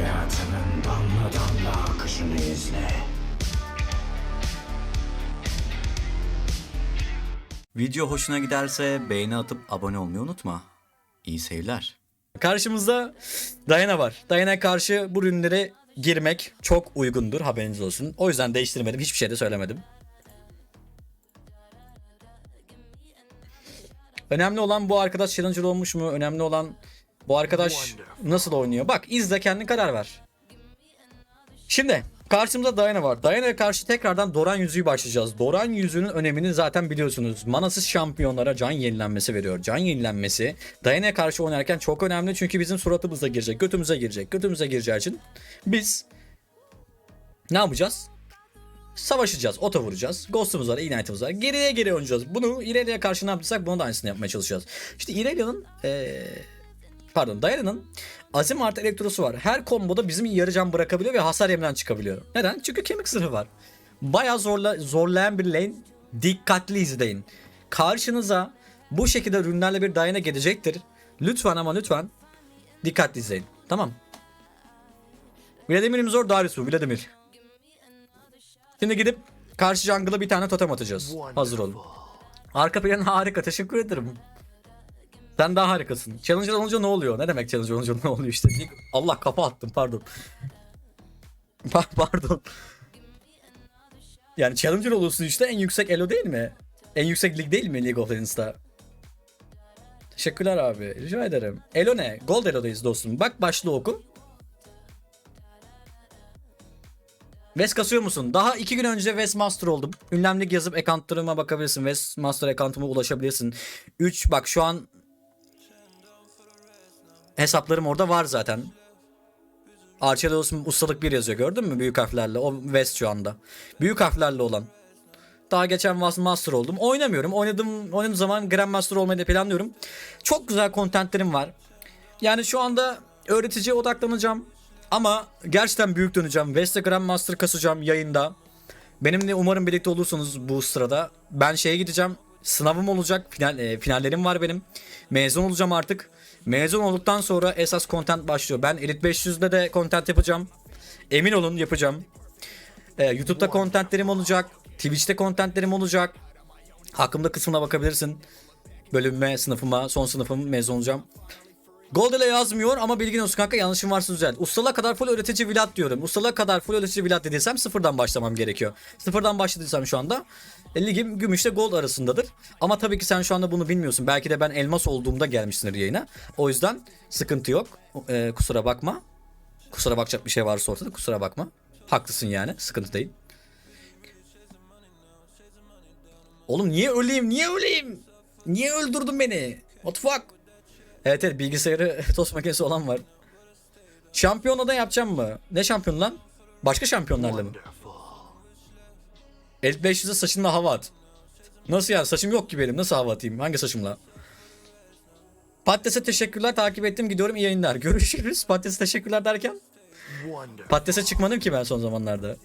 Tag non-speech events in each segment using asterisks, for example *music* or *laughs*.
Hayatının damla damla akışını izle. Video hoşuna giderse beğeni atıp abone olmayı unutma. İyi seyirler. Karşımızda Dayana var. Dayana karşı bu ürünlere girmek çok uygundur haberiniz olsun. O yüzden değiştirmedim. Hiçbir şey de söylemedim. Önemli olan bu arkadaş challenger olmuş mu? Önemli olan bu arkadaş nasıl oynuyor? Bak izle kendin karar ver. Şimdi karşımızda Diana var. Diana'ya karşı tekrardan Doran yüzüğü başlayacağız. Doran yüzüğünün önemini zaten biliyorsunuz. Manasız şampiyonlara can yenilenmesi veriyor. Can yenilenmesi Diana'ya karşı oynarken çok önemli. Çünkü bizim suratımıza girecek, götümüze girecek. Götümüze gireceği için biz ne yapacağız? Savaşacağız, oto vuracağız. Ghost'umuz var, Ignite'ımız var. Geriye geri oynayacağız. Bunu Irelia'ya karşı ne yaptıysak bunu da aynısını yapmaya çalışacağız. İşte Irelia'nın eee pardon Diana'nın Azim artı elektrosu var. Her komboda bizim yarı can bırakabiliyor ve hasar yemeden çıkabiliyor. Neden? Çünkü kemik zırhı var. Bayağı zorla, zorlayan bir lane. Dikkatli izleyin. Karşınıza bu şekilde ürünlerle bir Diana gelecektir. Lütfen ama lütfen dikkatli izleyin. Tamam. Vladimir'imiz zor Darius bu Vladimir. Şimdi gidip karşı jungle'a bir tane totem atacağız. Hazır olun. Arka plan harika teşekkür ederim. Sen daha harikasın. Challenger olunca ne oluyor? Ne demek Challenger olunca ne oluyor işte? Allah kafa attım pardon. *laughs* Pa- pardon. Yani Challenger olursun işte en yüksek elo değil mi? En yüksek lig değil mi League of Legends'ta? Teşekkürler abi. Rica ederim. Elo ne? Gold Elo'dayız dostum. Bak başlığı oku. West kasıyor musun? Daha iki gün önce West Master oldum. Ünlemlik yazıp accountlarıma bakabilirsin. West Master account'uma ulaşabilirsin. 3 bak şu an hesaplarım orada var zaten. Archelaus ustalık 1 yazıyor gördün mü büyük harflerle o West şu anda. Büyük harflerle olan. Daha geçen Master oldum. Oynamıyorum. Oynadım oynadığım zaman Grandmaster olmayı da planlıyorum. Çok güzel contentlerim var. Yani şu anda öğreticiye odaklanacağım. Ama gerçekten büyük döneceğim. West'e Grandmaster kasacağım yayında. Benimle umarım birlikte olursunuz bu sırada. Ben şeye gideceğim. Sınavım olacak. Final, e, finallerim var benim. Mezun olacağım artık. Mezun olduktan sonra esas content başlıyor. Ben Elite 500'de de content yapacağım. Emin olun yapacağım. Ee, YouTube'da contentlerim olacak. Twitch'te contentlerim olacak. Hakkımda kısmına bakabilirsin. Bölümme, sınıfıma, son sınıfım mezun olacağım. Gold ile yazmıyor ama bilgin olsun kanka yanlışım varsa düzelt. Ustalığa kadar full öğretici vilat diyorum. Ustalığa kadar full öğretici vilat dediysem sıfırdan başlamam gerekiyor. Sıfırdan başladıysam şu anda e, ligim gümüşle gold arasındadır. Ama tabii ki sen şu anda bunu bilmiyorsun. Belki de ben elmas olduğumda gelmişsindir yayına. O yüzden sıkıntı yok. E, kusura bakma. Kusura bakacak bir şey varsa ortada kusura bakma. Haklısın yani sıkıntı değil. Oğlum niye öleyim niye öleyim? Niye öldürdün beni? What the fuck? Evet evet bilgisayarı *laughs* tost makinesi olan var. Şampiyona da yapacağım mı? Ne şampiyon lan? Başka şampiyonlarla mı? Elite 500'e saçınla hava at. Nasıl yani? Saçım yok ki benim. Nasıl hava atayım? Hangi saçımla? Patatese teşekkürler. Takip ettim. Gidiyorum. iyi yayınlar. *laughs* Görüşürüz. Patatese teşekkürler derken. Patatese çıkmadım ki ben son zamanlarda.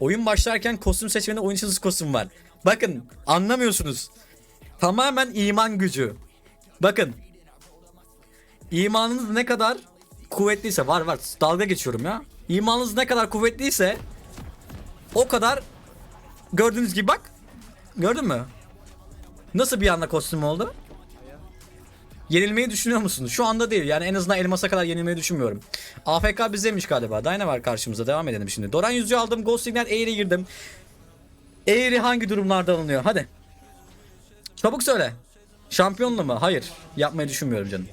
Oyun başlarken kostüm seçmede oyun çizgisi kostüm var. Bakın anlamıyorsunuz. Tamamen iman gücü. Bakın. İmanınız ne kadar kuvvetliyse var var dalga geçiyorum ya. İmanınız ne kadar kuvvetliyse o kadar gördüğünüz gibi bak. Gördün mü? Nasıl bir anda kostüm oldu? Yenilmeyi düşünüyor musunuz? Şu anda değil. Yani en azından elmasa kadar yenilmeyi düşünmüyorum. AFK bizdeymiş galiba. Dyna var karşımıza. Devam edelim şimdi. Doran yüzüğü aldım. Ghost Signal Air'e girdim. Air'i hangi durumlarda alınıyor? Hadi. Çabuk söyle. Şampiyonlu mu? Hayır. Yapmayı düşünmüyorum canım.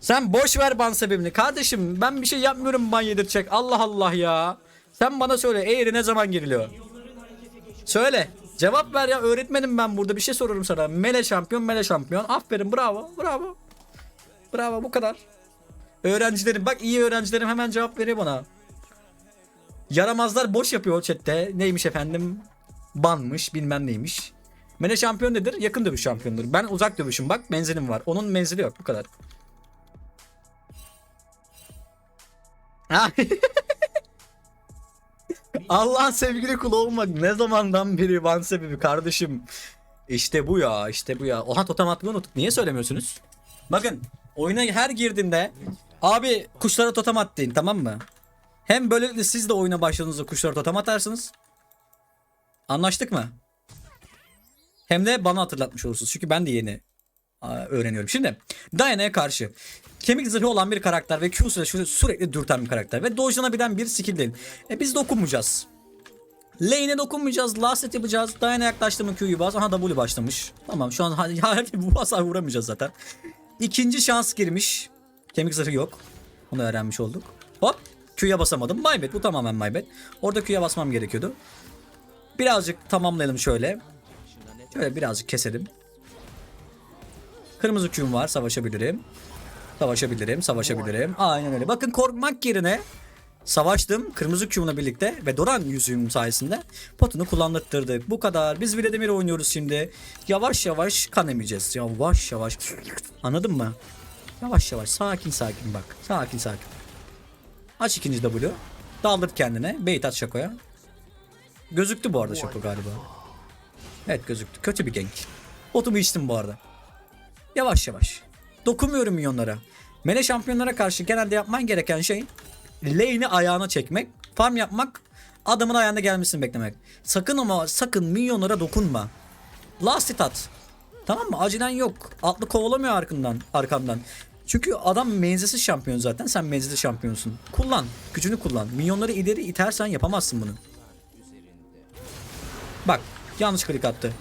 Sen boş ver ban sebebini. Kardeşim ben bir şey yapmıyorum ban yedirtecek. Allah Allah ya. Sen bana söyle eğri ne zaman giriliyor? Söyle. Cevap ver ya öğretmenim ben burada bir şey soruyorum sana. Mele şampiyon mele şampiyon. Aferin bravo bravo. Bravo bu kadar. Öğrencilerim bak iyi öğrencilerim hemen cevap veriyor bana. Yaramazlar boş yapıyor chatte. Neymiş efendim? Banmış bilmem neymiş. Mele şampiyon nedir? Yakın dövüş şampiyonudur. Ben uzak dövüşüm bak menzilim var. Onun menzili yok bu kadar. *laughs* Allah'ın sevgili kulu olmak ne zamandan beri van sebebi kardeşim. İşte bu ya işte bu ya. Oha totem atmayı unuttuk. Niye söylemiyorsunuz? Bakın oyuna her girdiğimde Abi kuşlara totem atlayın tamam mı? Hem böylelikle siz de oyuna başladığınızda kuşlara totem atarsınız. Anlaştık mı? Hem de bana hatırlatmış olursunuz. Çünkü ben de yeni öğreniyorum. Şimdi Diana'ya karşı kemik zırhı olan bir karakter ve Q süre sürekli dürten bir karakter ve dojlanabilen bir skill değil. E biz dokunmayacağız. Lane'e dokunmayacağız. Last hit yapacağız. Diana yaklaştı mı Q'yu bas. Aha W başlamış. Tamam şu an *laughs* bu hasar vuramayacağız zaten. İkinci şans girmiş. Kemik zırhı yok. Onu öğrenmiş olduk. Hop. Q'ya basamadım. My bad. Bu tamamen my bad. Orada Q'ya basmam gerekiyordu. Birazcık tamamlayalım şöyle. Şöyle birazcık keselim. Kırmızı Q'm var. Savaşabilirim. Savaşabilirim. Savaşabilirim. Aynen öyle. Bakın korkmak yerine savaştım. Kırmızı Q'mla birlikte ve Doran yüzüğüm sayesinde potunu kullandırtırdık. Bu kadar. Biz Vladimir oynuyoruz şimdi. Yavaş yavaş kan emeceğiz. Yavaş yavaş. Anladın mı? Yavaş yavaş. Sakin sakin bak. Sakin sakin. Aç ikinci W. Daldır kendine. Bait at Şako'ya. Gözüktü bu arada Şako galiba. Evet gözüktü. Kötü bir gank. Botumu içtim bu arada. Yavaş yavaş. Dokunmuyorum minyonlara. Mele şampiyonlara karşı genelde yapman gereken şey lane'i ayağına çekmek, farm yapmak, adamın ayağına gelmesini beklemek. Sakın ama sakın minyonlara dokunma. Last hit at. Tamam mı? Acilen yok. Atlı kovalamıyor arkandan, arkandan. Çünkü adam menzilsiz şampiyon zaten. Sen menzilli şampiyonsun. Kullan. Gücünü kullan. Minyonları ileri itersen yapamazsın bunu. Bak. Yanlış klik attı.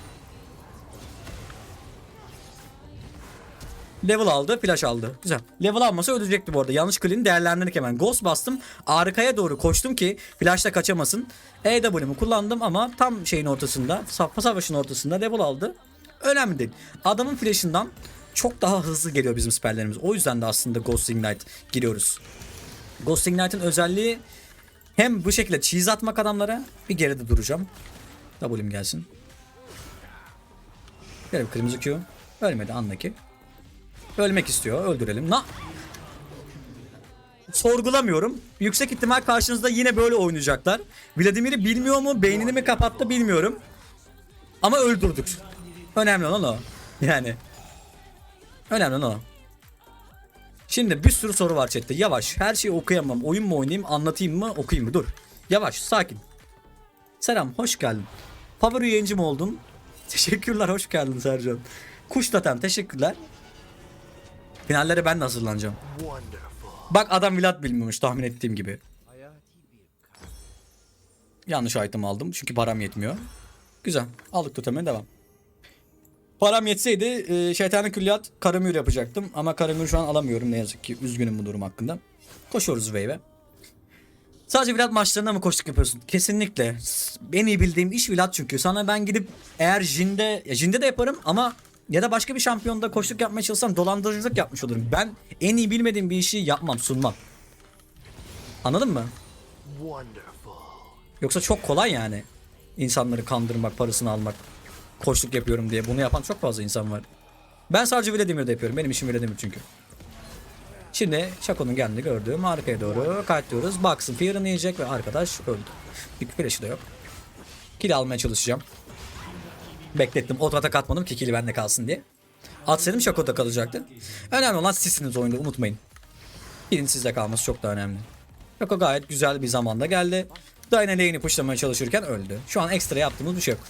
Level aldı, flash aldı. Güzel. Level almasa ölecekti bu arada. Yanlış kliğini değerlendirdik hemen. Ghost bastım. Arkaya doğru koştum ki flashla kaçamasın. EW'mu kullandım ama tam şeyin ortasında, safha savaşın ortasında level aldı. Önemli değil. Adamın flash'ından çok daha hızlı geliyor bizim spelllerimiz. O yüzden de aslında Ghost Ignite giriyoruz. Ghost Ignite'ın özelliği hem bu şekilde cheese atmak adamlara bir geride duracağım. W'm gelsin. Verim kırmızı Q. Ölmedi anla ki. Ölmek istiyor. Öldürelim. Na Sorgulamıyorum. Yüksek ihtimal karşınızda yine böyle oynayacaklar. Vladimir'i bilmiyor mu? Beynini mi kapattı bilmiyorum. Ama öldürdük. Önemli olan o. Yani. Önemli olan o. Şimdi bir sürü soru var chatte. Yavaş. Her şeyi okuyamam. Oyun mu oynayayım, anlatayım mı, okuyayım mı? Dur. Yavaş, sakin. Selam, hoş geldin. Yayıncı mı oldun? Teşekkürler, hoş geldin Sercan. Kuş Tatem, teşekkürler. Finallere ben de hazırlanacağım. Bak adam Vlad bilmiyormuş tahmin ettiğim gibi. Yanlış item aldım çünkü param yetmiyor. Güzel. Aldık toteme devam. Param yetseydi e, şeytanı külliyat karamür yapacaktım. Ama karamür şu an alamıyorum ne yazık ki. Üzgünüm bu durum hakkında. Koşuyoruz wave'e. Sadece Vlad maçlarında mı koştuk yapıyorsun? Kesinlikle. En iyi bildiğim iş Vlad çünkü. Sana ben gidip eğer Jin'de, ya Jin'de de yaparım ama ya da başka bir şampiyonda koştuk yapmaya çalışsam dolandırıcılık yapmış olurum. Ben en iyi bilmediğim bir işi yapmam, sunmam. Anladın mı? Yoksa çok kolay yani. İnsanları kandırmak, parasını almak. Koştuk yapıyorum diye. Bunu yapan çok fazla insan var. Ben sadece Vladimir'de yapıyorum. Benim işim Vladimir çünkü. Şimdi Shaco'nun geldiğini gördüm. Arkaya doğru katlıyoruz. Baksın Fear'ını yiyecek ve arkadaş öldü. Bir flash'ı da yok. Kill almaya çalışacağım. Beklettim. Auto atak atmadım ki kill bende kalsın diye. Atsaydım Shaco'da kalacaktı. Önemli olan sizsiniz oyunda unutmayın. Kilin sizde kalması çok da önemli. Shaco gayet güzel bir zamanda geldi. Dyna lane'i pushlamaya çalışırken öldü. Şu an ekstra yaptığımız bir şey yok.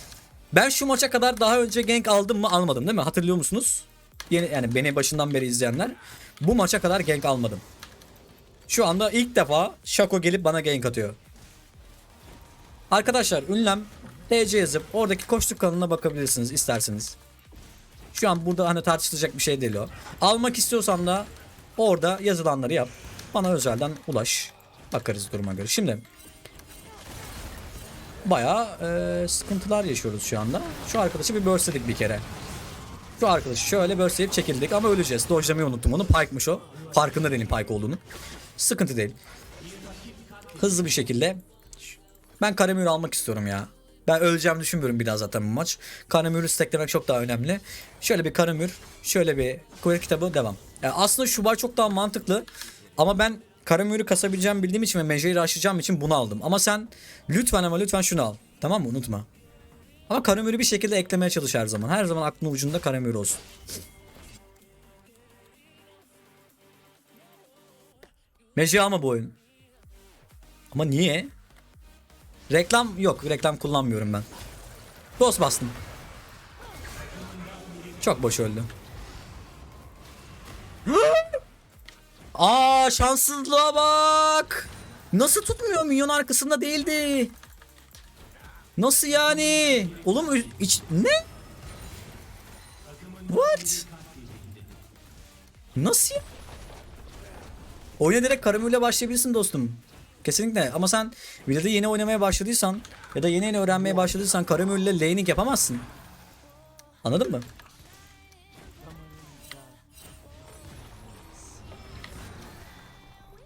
Ben şu maça kadar daha önce gank aldım mı almadım değil mi? Hatırlıyor musunuz? Yeni, yani beni başından beri izleyenler. Bu maça kadar gank almadım. Şu anda ilk defa Shaco gelip bana gank atıyor. Arkadaşlar ünlem TC yazıp oradaki koştuk kanalına bakabilirsiniz isterseniz. Şu an burada hani tartışılacak bir şey değil o. Almak istiyorsan da orada yazılanları yap. Bana özelden ulaş. Bakarız duruma göre. Şimdi bayağı e, sıkıntılar yaşıyoruz şu anda. Şu arkadaşı bir burstledik bir kere. Şu arkadaşı şöyle burstlayıp çekildik ama öleceğiz. Dojlamayı unuttum onu. Pike'mış o. Farkında değilim Pike olduğunu. Sıkıntı değil. Hızlı bir şekilde ben Karamür almak istiyorum ya. Ben öleceğimi düşünmüyorum bir daha zaten bu maç. Karamür'ü steklemek çok daha önemli. Şöyle bir Karamür, şöyle bir kuvvet kitabı devam. Yani aslında Şubar çok daha mantıklı. Ama ben Karamür'ü kasabileceğimi bildiğim için ve Mejai'yi aşacağım için bunu aldım. Ama sen lütfen ama lütfen şunu al. Tamam mı? Unutma. Ama Karamür'ü bir şekilde eklemeye çalış her zaman. Her zaman aklın ucunda Karamür olsun. Meci ama bu oyun. Ama niye? Reklam yok. Reklam kullanmıyorum ben. Ghost bastım. Çok boş öldü. *gasps* Aa şanssızlığa bak. Nasıl tutmuyor? Minyon arkasında değildi. Nasıl yani? Oğlum iç ne? What? Nasıl? Oyuna direkt karamülle başlayabilirsin dostum. Kesinlikle ama sen videoda yeni oynamaya başladıysan ya da yeni yeni öğrenmeye başladıysan karamülle laning yapamazsın. Anladın mı?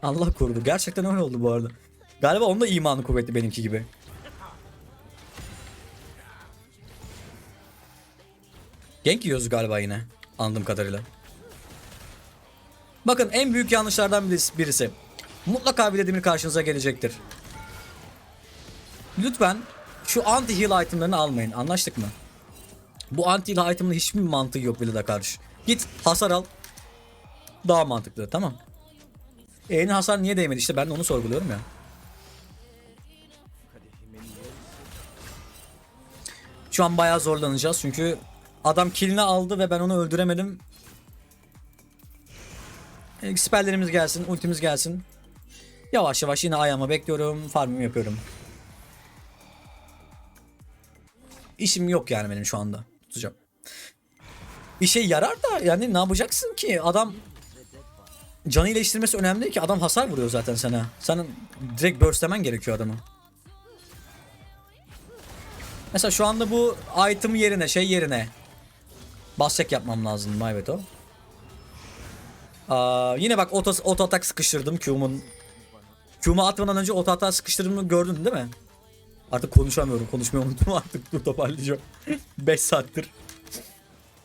Allah korudu. Gerçekten öyle oldu bu arada. Galiba onun da imanı kuvvetli benimki gibi. Genk yiyoruz galiba yine. Anladığım kadarıyla. Bakın en büyük yanlışlardan birisi. Mutlaka Vladimir karşınıza gelecektir. Lütfen şu anti heal itemlerini almayın. Anlaştık mı? Bu anti heal item'ın hiçbir mantığı yok Vlad'a karşı. Git hasar al. Daha mantıklı tamam. E'nin hasar niye değmedi işte ben de onu sorguluyorum ya. Şu an bayağı zorlanacağız çünkü adam killini aldı ve ben onu öldüremedim. E, Spelllerimiz gelsin, ultimiz gelsin. Yavaş yavaş yine ayağıma bekliyorum, farmımı yapıyorum. İşim yok yani benim şu anda. Tutacağım. İşe yarar da yani ne yapacaksın ki? Adam canı iyileştirmesi önemli değil ki. Adam hasar vuruyor zaten sana. Senin direkt burstlemen gerekiyor adamı. Mesela şu anda bu item yerine şey yerine basacak yapmam lazım o. Aa, yine bak auto, auto atak sıkıştırdım Q'mun. Q'mu atmadan önce auto atak sıkıştırdığımı gördün değil mi? Artık konuşamıyorum. Konuşmayı unuttum *laughs* artık. Dur toparlayacağım. *laughs* 5 saattir.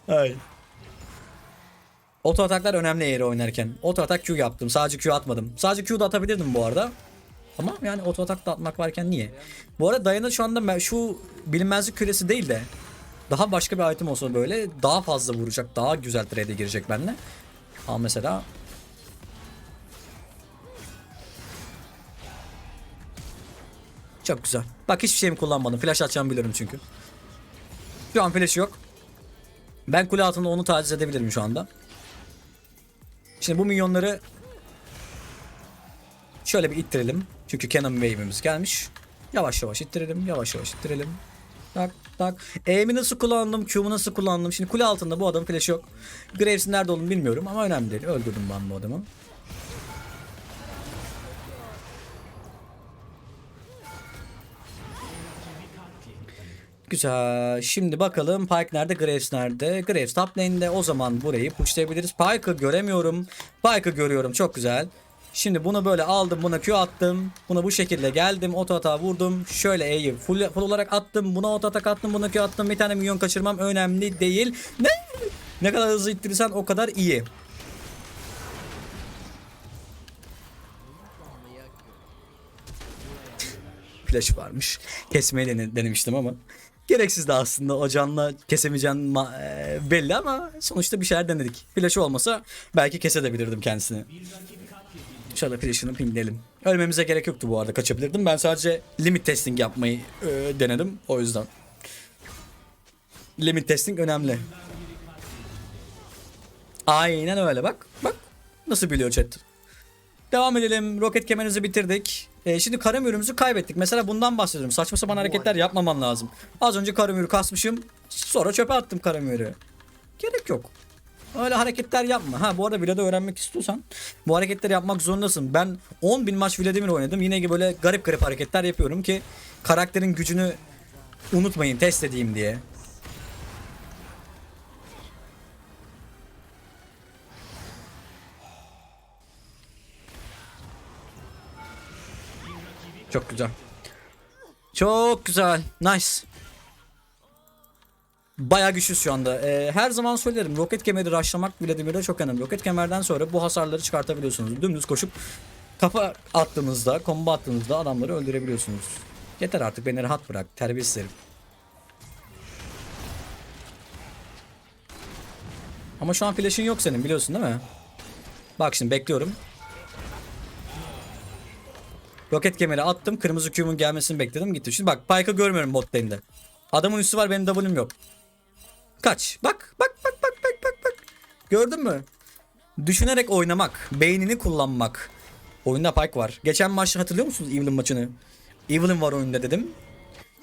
Ay. Auto ataklar önemli yeri oynarken. Auto atak Q yaptım. Sadece Q atmadım. Sadece Q da atabilirdim bu arada. Ama yani auto atak da atmak varken niye? Bu arada Diana şu anda şu bilinmezlik küresi değil de daha başka bir item olsa böyle daha fazla vuracak. Daha güzel trade'e girecek benimle. Ama mesela Çok güzel. Bak hiçbir şeyimi kullanmadım. Flash atacağımı biliyorum çünkü. Şu an flash yok. Ben kule altında onu taciz edebilirim şu anda. Şimdi bu minyonları şöyle bir ittirelim. Çünkü Cannon Wave'imiz gelmiş. Yavaş yavaş ittirelim. Yavaş yavaş ittirelim. Tak tak. E'mi nasıl kullandım? Q'mu nasıl kullandım? Şimdi kule altında bu adamın flash yok. Graves'in nerede olduğunu bilmiyorum ama önemli değil. Öldürdüm ben bu adamı. Güzel. Şimdi bakalım Pike nerede? Graves nerede? Graves top lane'de. O zaman burayı pushlayabiliriz. Pike'ı göremiyorum. Pike'ı görüyorum. Çok güzel. Şimdi bunu böyle aldım. Buna Q attım. Buna bu şekilde geldim. Oto hata vurdum. Şöyle E'yi full, full olarak attım. Buna oto atak attım. Buna Q attım. Bir tane milyon kaçırmam önemli değil. Ne? Ne kadar hızlı ittirirsen o kadar iyi. Flash varmış. Kesmeye dene- denemiştim ama. Gereksiz de aslında o canla kesemeyeceğin ma- e, belli ama sonuçta bir şeyler denedik. Flash'ı olmasa belki kesebilirdim kendisini. Şöyle flash'ını pingleyelim. Ölmemize gerek yoktu bu arada kaçabilirdim. Ben sadece limit testing yapmayı e, denedim o yüzden. Limit testing önemli. Aynen öyle bak. Bak nasıl biliyor chat. Devam edelim. Roket kemerimizi bitirdik. Ee, şimdi karamürümüzü kaybettik. Mesela bundan bahsediyorum. Saçma sapan hareketler yapmamam lazım. Az önce karamürü kasmışım. Sonra çöpe attım karamürü. Gerek yok. Öyle hareketler yapma. Ha bu arada Vlad'ı öğrenmek istiyorsan bu hareketleri yapmak zorundasın. Ben 10 bin maç Vladimir oynadım. Yine böyle garip garip hareketler yapıyorum ki karakterin gücünü unutmayın test edeyim diye. Çok güzel. Çok güzel. Nice. Bayağı güçlüyüz şu anda. Ee, her zaman söylerim roket kemeri rushlamak Vladimir'de çok önemli. Roket kemerden sonra bu hasarları çıkartabiliyorsunuz. Dümdüz koşup kafa attığınızda, combo attığınızda adamları öldürebiliyorsunuz. Yeter artık beni rahat bırak. Terbiyesiz. Ama şu an flash'ın yok senin biliyorsun değil mi? Bak şimdi bekliyorum. Roket kemeri attım. Kırmızı Q'mun gelmesini bekledim. Gitti. Şimdi bak Pyke'ı görmüyorum bot lane'de. Adamın üstü var benim W'm yok. Kaç. Bak bak bak bak bak bak bak. Gördün mü? Düşünerek oynamak. Beynini kullanmak. Oyunda Pyke var. Geçen maçta hatırlıyor musunuz Evelyn maçını? Evelyn var oyunda dedim.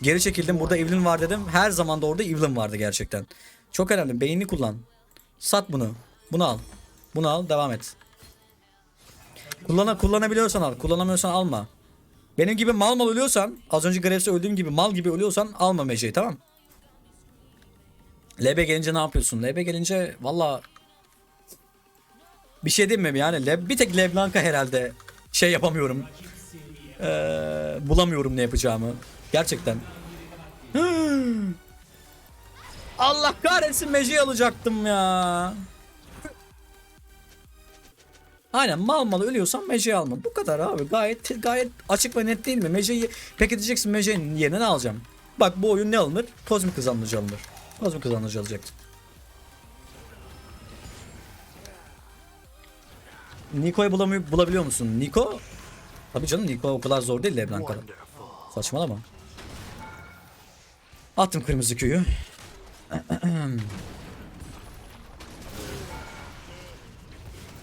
Geri çekildim. Burada Evelyn var dedim. Her zaman da orada Evelyn vardı gerçekten. Çok önemli. Beynini kullan. Sat bunu. Bunu al. Bunu al. Devam et. Kullana, kullanabiliyorsan al. Kullanamıyorsan alma. Benim gibi mal mal ölüyorsan, az önce Graves'e öldüğüm gibi mal gibi ölüyorsan alma Mece'yi tamam. LB gelince ne yapıyorsun? LB gelince valla bir şey diyeyim mi yani Le- bir tek Leblanca herhalde şey yapamıyorum. Ee, bulamıyorum ne yapacağımı. Gerçekten. *gasps* Allah kahretsin Mece'yi alacaktım ya. Aynen mal mal ölüyorsan Mece'yi alma. Bu kadar abi. Gayet gayet açık ve net değil mi? Mece'yi peki diyeceksin Mece'nin yerine ne alacağım? Bak bu oyun ne alınır? Kozmik hızlanıcı alınır. Kozmik hızlanıcı alacaktım. Niko'yu bulabiliyor musun? Niko? Tabii canım Niko o kadar zor değil Leblanca'da. Saçmalama. Attım kırmızı köyü. *clears throat*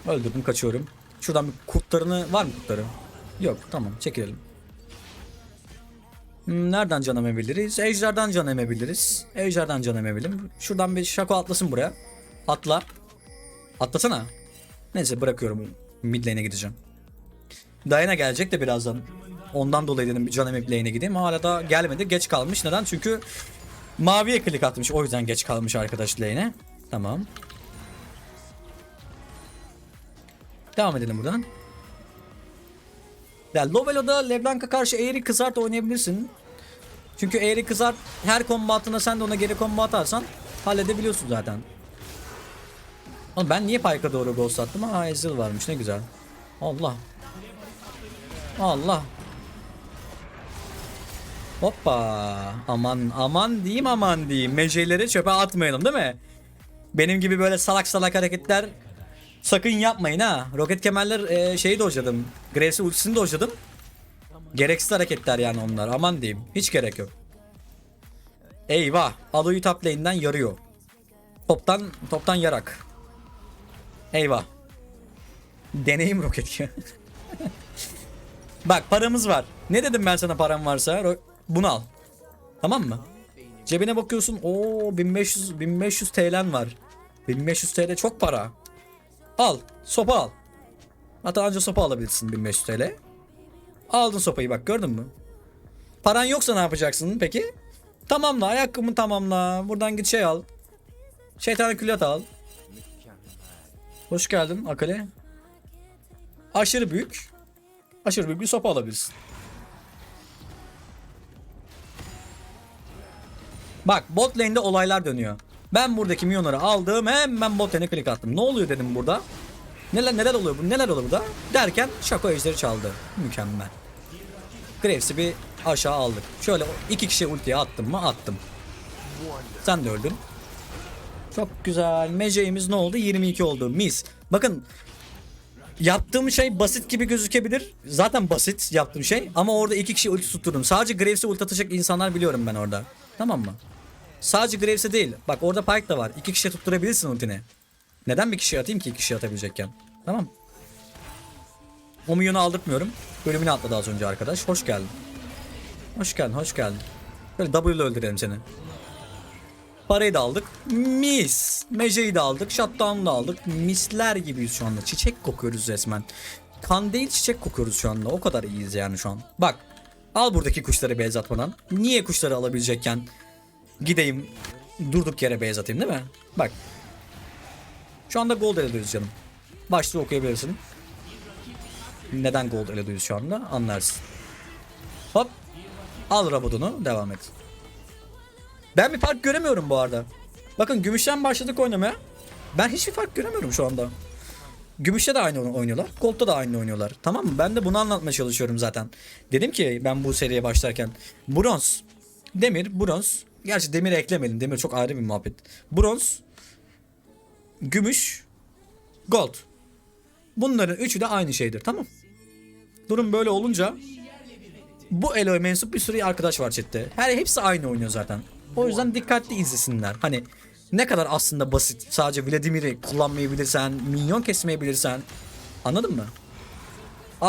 Öldürdüm kaçıyorum. Şuradan bir kurtlarını var mı kurtları? Yok tamam çekilelim. Hmm, Nereden can emebiliriz? Ejder'den can emebiliriz. Ejder'den can emebilirim. Şuradan bir şako atlasın buraya. Atla. Atlasana. Neyse bırakıyorum. Mid lane'e gideceğim. Diana gelecek de birazdan. Ondan dolayı dedim can emip lane'e gideyim. Hala da gelmedi. Geç kalmış. Neden? Çünkü maviye klik atmış. O yüzden geç kalmış arkadaş lane'e. Tamam. Devam edelim buradan. Ya Lovelo'da Leblanc'a karşı eğri kızart oynayabilirsin. Çünkü eğri kızart her kombatına sen de ona geri combo atarsan halledebiliyorsun zaten. Oğlum ben niye Pyke'a doğru ghost attım? Aa Ezreal varmış ne güzel. Allah. Allah. Hoppa. Aman aman diyeyim aman diyeyim. Meceleri çöpe atmayalım değil mi? Benim gibi böyle salak salak hareketler sakın yapmayın ha. Roket kemerler e, şeyi dojladım. Graves'in ultisini dojladım. Gereksiz hareketler yani onlar. Aman diyeyim. Hiç gerek yok. Eyvah. Aloy'u top lane'den yarıyor. Toptan toptan yarak. Eyvah. Deneyim roket ya. *laughs* Bak paramız var. Ne dedim ben sana param varsa? Bunu al. Tamam mı? Cebine bakıyorsun. Oo 1500 1500 TL'n var. 1500 TL çok para. Al. Sopa al. Hatta anca sopa alabilirsin 1500 TL. Aldın sopayı bak gördün mü? Paran yoksa ne yapacaksın peki? Tamamla ayakkabını tamamla. Buradan git şey al. Şeytan külat al. Hoş geldin Akale. Aşırı büyük. Aşırı büyük bir sopa alabilirsin. Bak bot lane'de olaylar dönüyor. Ben buradaki milyonları aldım hemen bot lane'e klik attım. Ne oluyor dedim burada. Neler neler oluyor bu neler oluyor burada derken Şako ejderi çaldı. Mükemmel. Graves'i bir aşağı aldık. Şöyle iki kişi ultiye attım mı attım. Sen de öldün. Çok güzel. Mece'imiz ne oldu? 22 oldu. Mis. Bakın Yaptığım şey basit gibi gözükebilir. Zaten basit yaptığım şey. Ama orada iki kişi ulti tutturdum. Sadece Graves'e ulti atacak insanlar biliyorum ben orada. Tamam mı? Sadece Graves'e değil. Bak orada Pyke da var. İki kişiye tutturabilirsin ultini. Neden bir kişiye atayım ki iki kişiye atabilecekken? Tamam. O milyonu aldırtmıyorum. Bölümünü atladı az önce arkadaş. Hoş geldin. Hoş geldin, hoş geldin. Böyle W ile öldürelim seni. Parayı da aldık. Mis. Mece'yi de aldık. Shutdown'u da aldık. Misler gibiyiz şu anda. Çiçek kokuyoruz resmen. Kan değil çiçek kokuyoruz şu anda. O kadar iyiyiz yani şu an. Bak. Al buradaki kuşları beyaz atmadan. Niye kuşları alabilecekken gideyim durduk yere beyaz atayım değil mi? Bak. Şu anda gold ele duyuyoruz canım. Başlığı okuyabilirsin. Neden gold ele duyuyoruz şu anda anlarsın. Hop. Al Rabadon'u devam et. Ben bir fark göremiyorum bu arada. Bakın gümüşten başladık oynamaya. Ben hiçbir fark göremiyorum şu anda. Gümüşte de aynı oynuyorlar. Gold'da da aynı oynuyorlar. Tamam mı? Ben de bunu anlatmaya çalışıyorum zaten. Dedim ki ben bu seriye başlarken. Bronz. Demir, bronz. Gerçi demir eklemedim. Demir çok ayrı bir muhabbet. Bronz. Gümüş. Gold. Bunların üçü de aynı şeydir. Tamam. Durum böyle olunca bu Elo'ya mensup bir sürü arkadaş var chatte. Her hepsi aynı oynuyor zaten. O yüzden dikkatli izlesinler. Hani ne kadar aslında basit. Sadece Vladimir'i kullanmayı bilirsen, minyon kesmeyi. Anladın mı?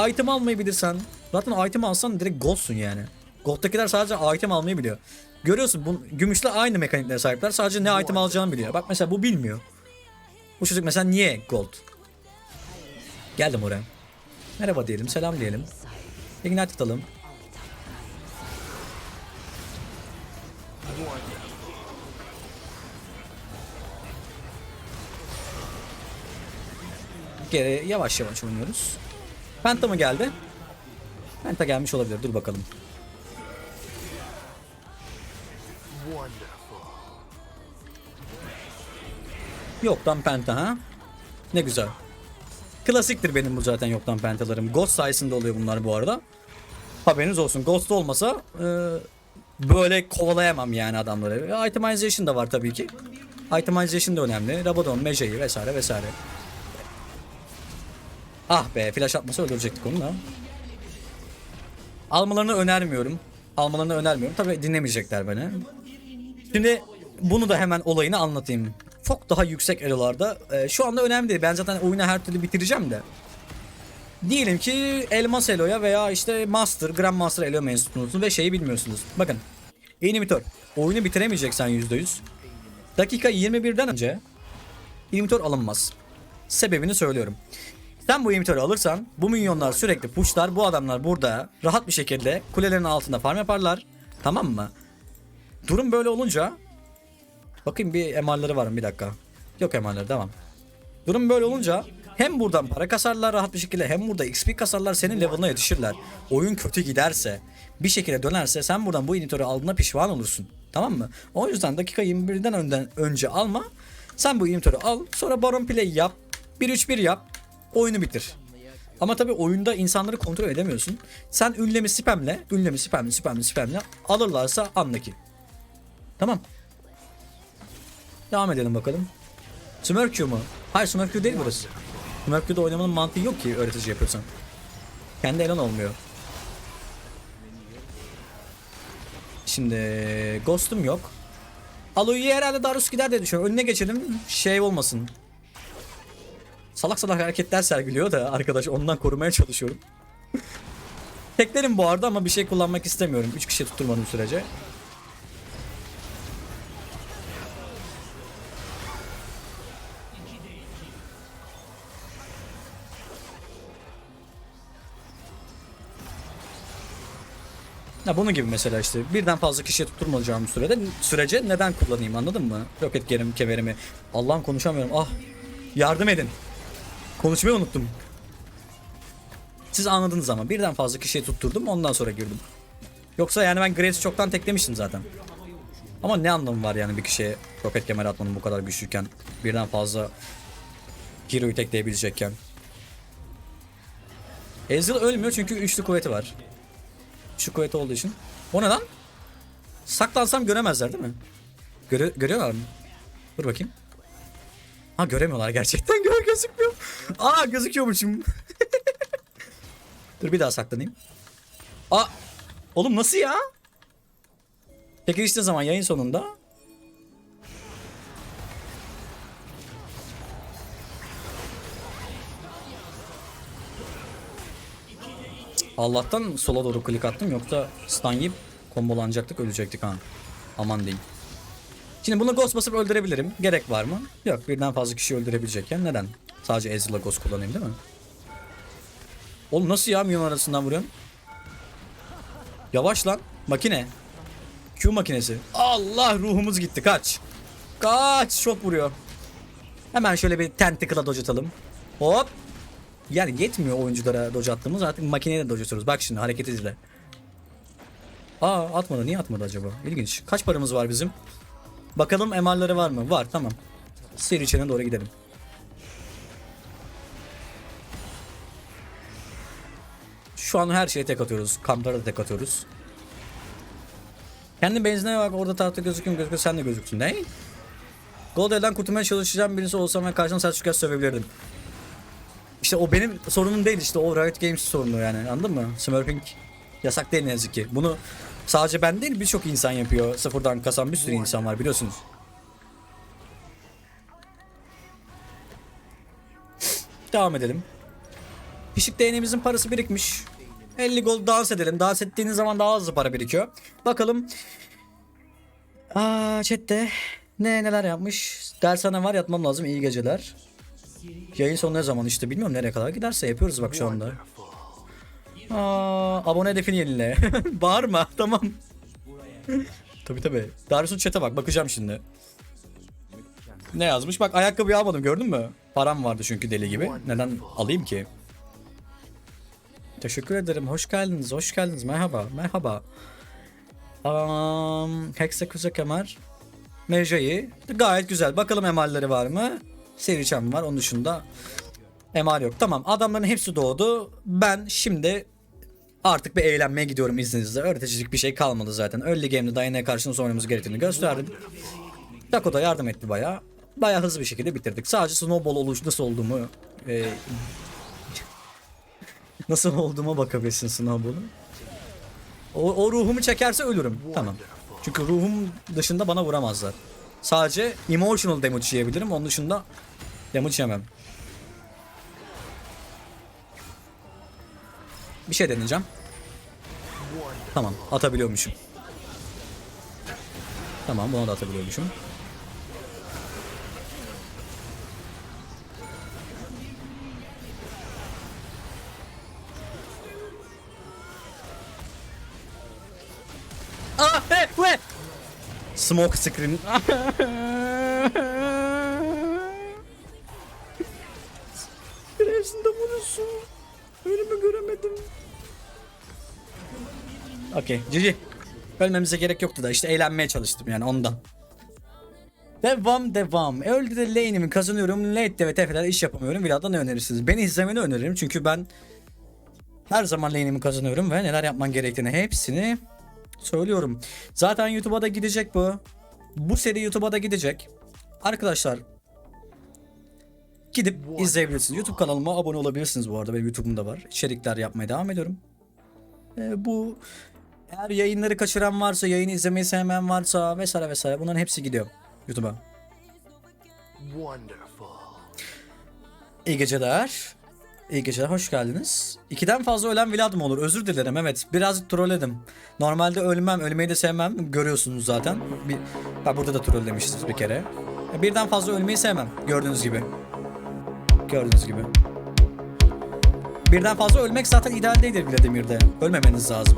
Item almayı bilirsen. Zaten item alsan direkt goldsun yani. Gold'dakiler sadece item almayı biliyor. Görüyorsun bu gümüşle aynı mekaniklere sahipler. Sadece ne item alacağını biliyor. Bak mesela bu bilmiyor. Bu çocuk mesela niye gold? Geldim oraya. Merhaba diyelim, selam diyelim. Ignite atalım. Geri yavaş yavaş oynuyoruz. Penta mı geldi? Penta gelmiş olabilir. Dur bakalım. Yoktan penta ha? Ne güzel. Klasiktir benim bu zaten yoktan pentalarım. Ghost sayesinde oluyor bunlar bu arada. Haberiniz olsun. Ghost olmasa e, böyle kovalayamam yani adamları. E, Itemization da var tabii ki. Itemization da önemli. Rabadon, Meja'yı vesaire vesaire. Ah be flash atmasa öldürecektik onu da. Almalarını önermiyorum. Almalarını önermiyorum. Tabii dinlemeyecekler beni. Şimdi bunu da hemen olayını anlatayım. Çok daha yüksek elolarda. e, şu anda önemli değil. Ben zaten oyunu her türlü bitireceğim de. Diyelim ki Elmas Elo'ya veya işte Master, Grandmaster Elo mensubusunuz ve şeyi bilmiyorsunuz. Bakın. İnimitör. Oyunu bitiremeyeceksen %100. Dakika 21'den önce İnimitör alınmaz. Sebebini söylüyorum. Sen bu imitörü alırsan bu minyonlar sürekli pushlar. Bu adamlar burada rahat bir şekilde kulelerin altında farm yaparlar. Tamam mı? Durum böyle olunca bakayım bir MR'ları var mı bir dakika. Yok MR'ları devam. Durum böyle olunca hem buradan para kasarlar rahat bir şekilde hem burada XP kasarlar senin level'ına yetişirler. Oyun kötü giderse bir şekilde dönerse sen buradan bu inhibitörü aldığına pişman olursun. Tamam mı? O yüzden dakika 21'den önden önce alma. Sen bu inhibitörü al sonra baron play yap. 1-3-1 yap. Oyunu bitir. Ama tabii oyunda insanları kontrol edemiyorsun. Sen ünlemi spamle, ünlemi spamle, spamle, spamle alırlarsa anlaki. Tamam. Devam edelim bakalım. Smurkyu mu? Hayır Smurkyu değil burası. Smurkyu'da oynamanın mantığı yok ki öğretici yapıyorsan. Kendi elon olmuyor. Şimdi Ghost'um yok. Aloy'u herhalde Darius gider diye düşünüyorum. Önüne geçelim şey olmasın. Salak salak hareketler sergiliyor da arkadaş ondan korumaya çalışıyorum. *laughs* Teklerim bu arada ama bir şey kullanmak istemiyorum. 3 kişi tutturmadığım sürece. Ya bunun gibi mesela işte birden fazla kişiye tutturmayacağım sürede sürece neden kullanayım anladın mı? Roket gerim kemerimi. Allah'ım konuşamıyorum. Ah yardım edin. Konuşmayı unuttum. Siz anladınız ama birden fazla kişiye tutturdum ondan sonra girdim. Yoksa yani ben Grace'i çoktan teklemiştim zaten. Ama ne anlamı var yani bir kişiye roket kemer atmanın bu kadar güçlüyken birden fazla Giro'yu tekleyebilecekken. Ezreal ölmüyor çünkü üçlü kuvveti var. Üçlü kuvveti olduğu için. O ne lan? Saklansam göremezler değil mi? Göre görüyorlar mı? Dur bakayım. Ha göremiyorlar gerçekten *laughs* gör gözükmüyor. Aa gözüküyormuşum. *laughs* Dur bir daha saklanayım. Aa oğlum nasıl ya? Peki işte zaman yayın sonunda. Allah'tan sola doğru klik attım yoksa stun yiyip kombolanacaktık ölecektik ha. Aman diyeyim. Şimdi bunu ghost basıp öldürebilirim. Gerek var mı? Yok birden fazla kişi öldürebilecekken neden? Sadece Ezreal'la ghost kullanayım değil mi? Oğlum nasıl ya milyon arasından vuruyorsun? Yavaş lan. Makine. Q makinesi. Allah ruhumuz gitti kaç. Kaç çok vuruyor. Hemen şöyle bir tentacle'a dodge atalım. Hop. Yani yetmiyor oyunculara dodge attığımız artık makineye de dodge atıyoruz. Bak şimdi hareket izle. Aa atmadı. Niye atmadı acaba? İlginç. Kaç paramız var bizim? Bakalım emalleri var mı? Var tamam. Seri içine doğru gidelim. Şu an her şeye tek atıyoruz. Kamplara da tek atıyoruz. Kendi benzine bak orada tahta gözüküyor gözüküyor sen de gözüksün. Ne? Golden'den kurtulmaya çalışacağım birisi olsam ve karşına Selçuk'a sövebilirdim. İşte o benim sorunum değil işte o Riot Games sorunu yani anladın mı? Smurfing Yasak değil ne yazık ki. Bunu sadece ben değil birçok insan yapıyor. Sıfırdan kasan bir sürü insan var biliyorsunuz. Devam edelim. Pişik değneğimizin parası birikmiş. 50 gol dans edelim. Dans ettiğiniz zaman daha hızlı para birikiyor. Bakalım. Aa chatte ne neler yapmış. Dershane var yatmam lazım. İyi geceler. Yayın sonu ne zaman işte bilmiyorum nereye kadar giderse yapıyoruz bak şu anda. Aa, abone hedefini yenile. *laughs* Bağırma tamam. tabi tabi. Darius'un chat'e bak bakacağım şimdi. Ne yazmış? Bak ayakkabıyı almadım gördün mü? Param vardı çünkü deli gibi. Neden alayım ki? Teşekkür ederim. Hoş geldiniz. Hoş geldiniz. Merhaba. Merhaba. Um, Hexakusa kemer. Meja'yı. Gayet güzel. Bakalım emalleri var mı? Seriçem var. Onun dışında emal yok. Tamam. Adamların hepsi doğdu. Ben şimdi artık bir eğlenmeye gidiyorum izninizle. Öğreticilik bir şey kalmadı zaten. Early game'de Diana'ya karşı nasıl oynamamız gerektiğini gösterdim. Dakota yardım etti bayağı. Bayağı hızlı bir şekilde bitirdik. Sadece snowball oluş nasıl olduğumu e, nasıl olduğuma bakabilirsin snowball'un. O, o ruhumu çekerse ölürüm. Tamam. Çünkü ruhum dışında bana vuramazlar. Sadece emotional damage yiyebilirim. Onun dışında damage yemem. Bir şey deneyeceğim. Tamam atabiliyormuşum. Tamam bunu da atabiliyormuşum. Smoke screen. Biresinde vurursun. Ölümü göremedim. Okey, GG. Ölmemize gerek yoktu da işte eğlenmeye çalıştım yani ondan. Devam devam. Öldü de lane'imi kazanıyorum. Late'de ve TF'ler iş yapamıyorum. Vlad'da ne önerirsiniz? Beni izlemeni öneririm çünkü ben her zaman lane'imi kazanıyorum ve neler yapman gerektiğini hepsini söylüyorum. Zaten YouTube'a da gidecek bu. Bu seri YouTube'a da gidecek. Arkadaşlar gidip izleyebilirsiniz. YouTube kanalıma abone olabilirsiniz bu arada. Benim YouTube'um da var. İçerikler yapmaya devam ediyorum. Ee, bu eğer yayınları kaçıran varsa, yayını izlemeyi sevmeyen varsa vesaire vesaire bunların hepsi gidiyor YouTube'a. İyi geceler. İyi geceler, hoş geldiniz. İkiden fazla ölen Vlad olur? Özür dilerim, evet. Birazcık trolledim. Normalde ölmem, ölmeyi de sevmem. Görüyorsunuz zaten. Bir, bak burada da trollemiştiniz bir kere. Birden fazla ölmeyi sevmem. Gördüğünüz gibi. Gördüğünüz gibi. Birden fazla ölmek zaten ideal değildir Vladimir'de. Ölmemeniz lazım.